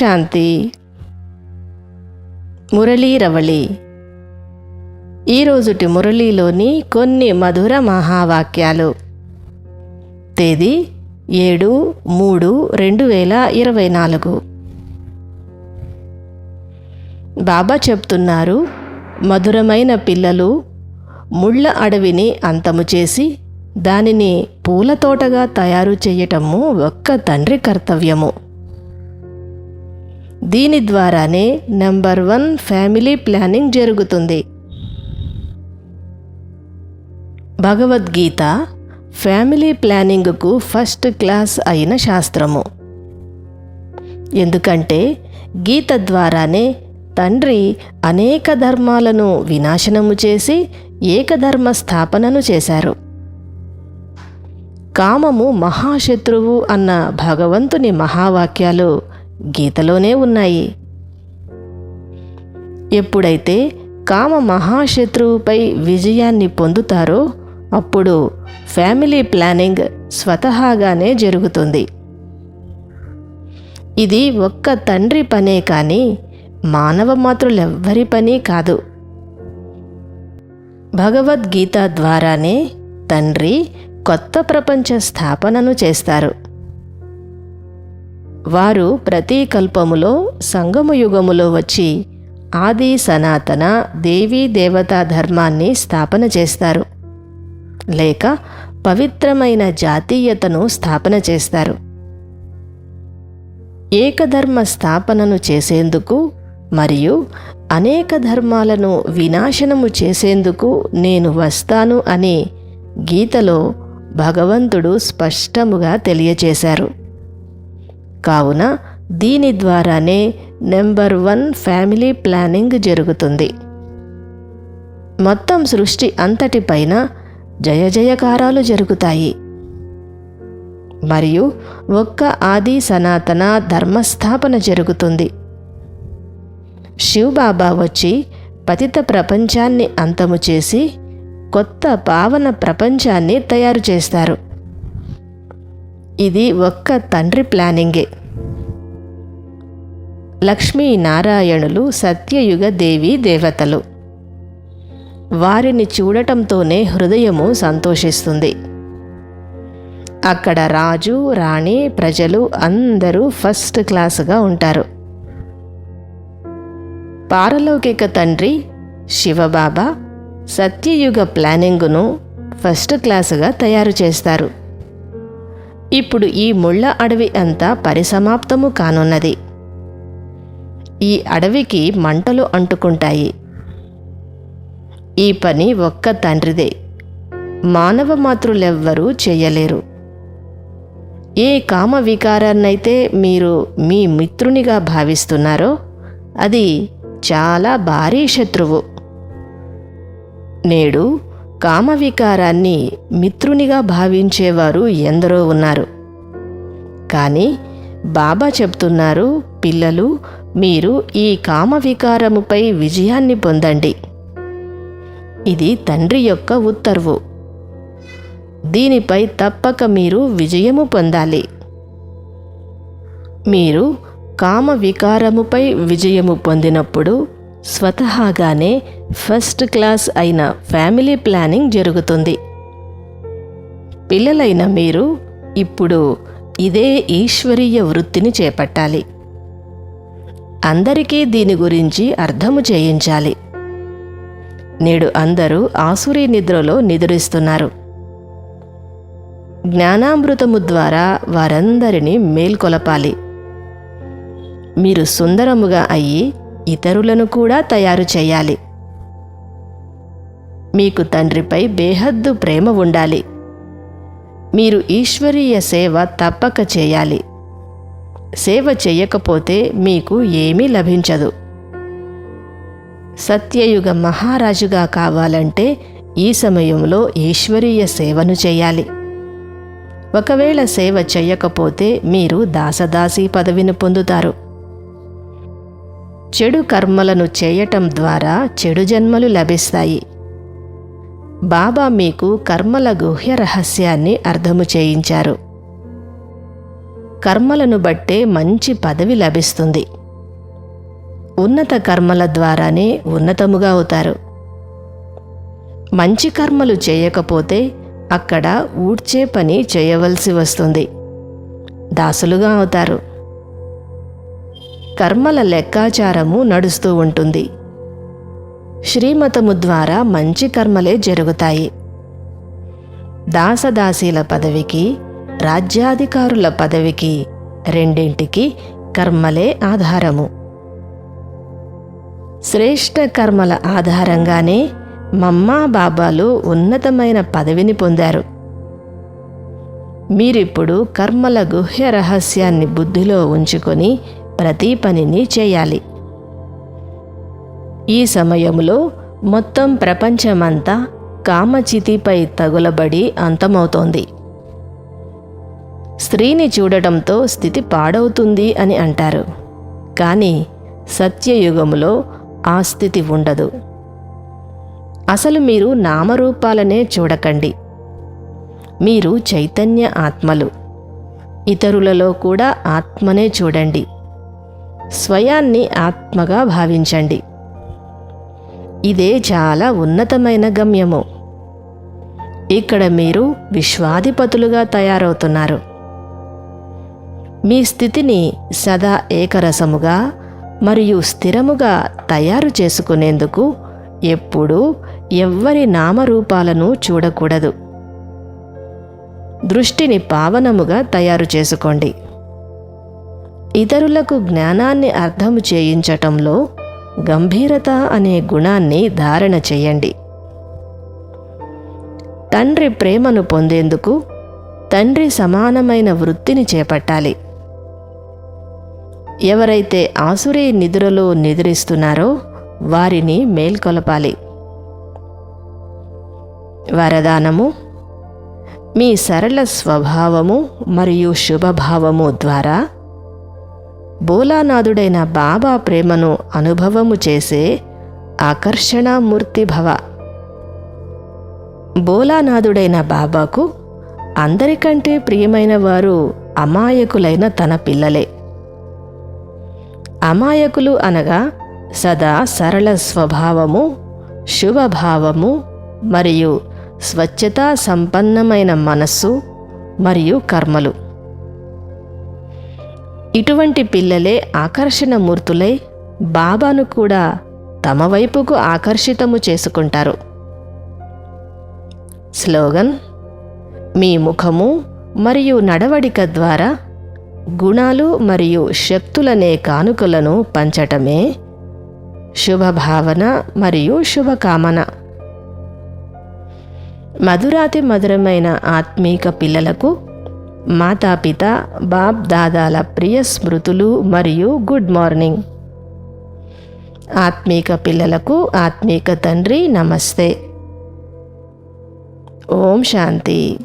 శాంతి మురళీ రవళి ఈరోజుటి మురళీలోని కొన్ని మధుర మహావాక్యాలు. తేదీ ఏడు మూడు రెండు వేల ఇరవై నాలుగు. బాబా చెప్తున్నారు మధురమైన పిల్లలు ముళ్ళ అడవిని అంతము చేసి దానిని పూల తోటగా తయారు చేయటము ఒక్క తండ్రి కర్తవ్యము. దీని ద్వారానే నెంబర్ వన్ ఫ్యామిలీ ప్లానింగ్ జరుగుతుంది. భగవద్గీత ఫ్యామిలీ ప్లానింగ్కు ఫస్ట్ క్లాస్ అయిన శాస్త్రము. ఎందుకంటే గీత ద్వారానే తండ్రి అనేక ధర్మాలను వినాశనము చేసి ఏకధర్మ స్థాపనను చేశారు. కామము మహాశత్రువు అన్న భగవంతుని మహావాక్యాలు గీతలోనే ఉన్నాయి. ఎప్పుడైతే కామ మహాశత్రువుపై విజయాన్ని పొందుతారో అప్పుడు ఫ్యామిలీ ప్లానింగ్ స్వతహాగానే జరుగుతుంది. ఇది ఒక్క తండ్రి పనే కానీ మానవ మాతృలెవ్వరి పని కాదు. భగవద్గీత ద్వారానే తండ్రి కొత్త ప్రపంచ స్థాపనను చేస్తారు. వారు ప్రతి కల్పములో సంగమయుగములో వచ్చి ఆది సనాతన దేవీ దేవతా ధర్మాన్ని స్థాపన చేస్తారు. లేక పవిత్రమైన జాతీయతను స్థాపన చేస్తారు. ఏకధర్మ స్థాపనను చేసేందుకు మరియు అనేక ధర్మాలను వినాశనము చేసేందుకు నేను వస్తాను అని గీతలో భగవంతుడు స్పష్టముగా తెలియచేశారు. కావున దీని ద్వారానే నెంబర్ వన్ ఫ్యామిలీ ప్లానింగ్ జరుగుతుంది. మొత్తం సృష్టి అంతటిపైన జయ జయకారాలు జరుగుతాయి. మరియు ఒక్క ఆది సనాతన ధర్మస్థాపన జరుగుతుంది. శివబాబా వచ్చి పతిత ప్రపంచాన్ని అంతము చేసి కొత్త పావన ప్రపంచాన్ని తయారు చేస్తారు. ఇది ఒక్క తండ్రి ప్లానింగే. లక్ష్మీ నారాయణులు సత్యయుగ దేవి దేవతలు. వారిని చూడటంతోనే హృదయము సంతోషిస్తుంది. అక్కడ రాజు రాణి ప్రజలు అందరూ ఫస్ట్ క్లాసుగా ఉంటారు. పారలౌకిక తండ్రి శివబాబా సత్యయుగ ప్లానింగును ఫస్ట్ క్లాసుగా తయారు చేస్తారు. ఇప్పుడు ఈ ముళ్ళ అడవి అంతా పరిసమాప్తము కానున్నది. ఈ అడవికి మంటలు అంటుకుంటాయి. ఈ పని ఒక్క తండ్రిదే. మానవ మాతృలెవ్వరూ చేయలేరు. ఏ కామ వికారాన్నైతే మీరు మీ మిత్రునిగా భావిస్తున్నారో అది చాలా భారీ శత్రువు. నేడు కామ వికారాన్ని మిత్రునిగా భావించేవారు ఎందరో ఉన్నారు. కానీ బాబా చెప్తున్నారు పిల్లలు మీరు ఈ కామ వికారముపై విజయాన్ని పొందండి. ఇది తండ్రి యొక్క ఉత్తర్వు. దీనిపై తప్పక మీరు విజయము పొందాలి. మీరు కామ వికారముపై విజయము పొందినప్పుడు స్వతహాగానే ఫస్ట్ క్లాస్ అయిన ఫ్యామిలీ ప్లానింగ్ జరుగుతుంది. పిల్లలైన మీరు ఇప్పుడు ఇదే ఈశ్వరీయ వృత్తిని చేపట్టాలి. అందరికీ దీని గురించి అర్థము చేయించాలి. నేడు అందరూ ఆసురీ నిద్రలో నిద్రిస్తున్నారు. జ్ఞానామృతము ద్వారా వారందరినీ మేల్కొలపాలి. మీరు సుందరముగా అయ్యి ఇతరులను కూడా తయారు చేయాలి. మీకు తండ్రిపై బేహద్దు ప్రేమ ఉండాలి. మీరు ఈశ్వరీయ సేవ తప్పక చేయాలి. సేవ చేయకపోతే మీకు ఏమీ లభించదు. సత్యయుగ మహారాజుగా కావాలంటే ఈ సమయంలో ఈశ్వరీయ సేవను చేయాలి. ఒకవేళ సేవ చేయకపోతే మీరు దాసదాసీ పదవిని పొందుతారు. చెడు కర్మలను చేయటం ద్వారా చెడు జన్మలు లభిస్తాయి. బాబా మీకు కర్మల గుహ్య రహస్యాన్ని అర్థము చేయించారు. కర్మలను బట్టే మంచి పదవి లభిస్తుంది. ఉన్నత కర్మల ద్వారానే ఉన్నతముగా అవుతారు. మంచి కర్మలు చేయకపోతే అక్కడ ఊడ్చే పని చేయవలసి వస్తుంది. దాసులుగా అవుతారు. కర్మల లెక్కాచారము నడుస్తూ ఉంటుంది. శ్రీమతము ద్వారా మంచి కర్మలే జరుగుతాయి. దాసదాసీల పదవికి రాజ్యాధికారుల పదవికి రెండింటికి కర్మలే ఆధారము. శ్రేష్ఠ కర్మల ఆధారంగానే మమ్మా బాబాలు ఉన్నతమైన పదవిని పొందారు. మీరిప్పుడు కర్మల గుహ్య రహస్యాన్ని బుద్ధిలో ఉంచుకొని ప్రతి పనిని చేయాలి. ఈ సమయంలో మొత్తం ప్రపంచమంతా కామచితిపై తగులబడి అంతమవుతోంది. స్త్రీని చూడటంతో స్థితి పాడవుతుంది అని అంటారు. కానీ సత్యయుగములో ఆ స్థితి ఉండదు. అసలు మీరు నామరూపాలనే చూడకండి. మీరు చైతన్య ఆత్మలు. ఇతరులలో కూడా ఆత్మనే చూడండి. స్వయాన్ని ఆత్మగా భావించండి. ఇదే చాలా ఉన్నతమైన గమ్యము. ఇక్కడ మీరు విశ్వాధిపతులుగా తయారవుతున్నారు. మీ స్థితిని సదా ఏకరసముగా మరియు స్థిరముగా తయారు చేసుకునేందుకు ఎప్పుడూ ఎవ్వరి నామరూపాలను చూడకూడదు. దృష్టిని పావనముగా తయారు చేసుకోండి. ఇతరులకు జ్ఞానాన్ని అర్థము చేయించటంలో గంభీరత అనే గుణాన్ని ధారణ చేయండి. తండ్రి ప్రేమను పొందేందుకు తండ్రి సమానమైన వృత్తిని చేపట్టాలి. ఎవరైతే ఆసురీ నిద్రలో నిద్రిస్తున్నారో వారిని మేల్కొలపాలి. వరదానము మీ సరళ స్వభావము మరియు శుభభావము ద్వారా బోలానాథుడైన బాబా ప్రేమను అనుభవము చేసే ఆకర్షణామూర్తి భవ. బోలానాథుడైన బాబాకు అందరికంటే ప్రియమైన వారు అమాయకులైన తన పిల్లలే. అమాయకులు అనగా సదా సరళ స్వభావము శుభభావము మరియు స్వచ్ఛతా సంపన్నమైన మనస్సు మరియు కర్మలు. ఇటువంటి పిల్లలే ఆకర్షణ మూర్తులై బాబాను కూడా తమ వైపుకు ఆకర్షితము చేసుకుంటారు. స్లోగన్ మీ ముఖము మరియు నడవడిక ద్వారా గుణాలు మరియు శక్తులనే కానుకలను పంచటమే శుభభావన మరియు శుభకామన. మధురాతి మధురమైన ఆత్మీక పిల్లలకు మాతాపిత బాప్ దాదాల ప్రియ స్మృతులు మరియు గుడ్ మార్నింగ్. ఆత్మీక పిల్లలకు ఆత్మీక తండ్రి నమస్తే. ఓం శాంతి.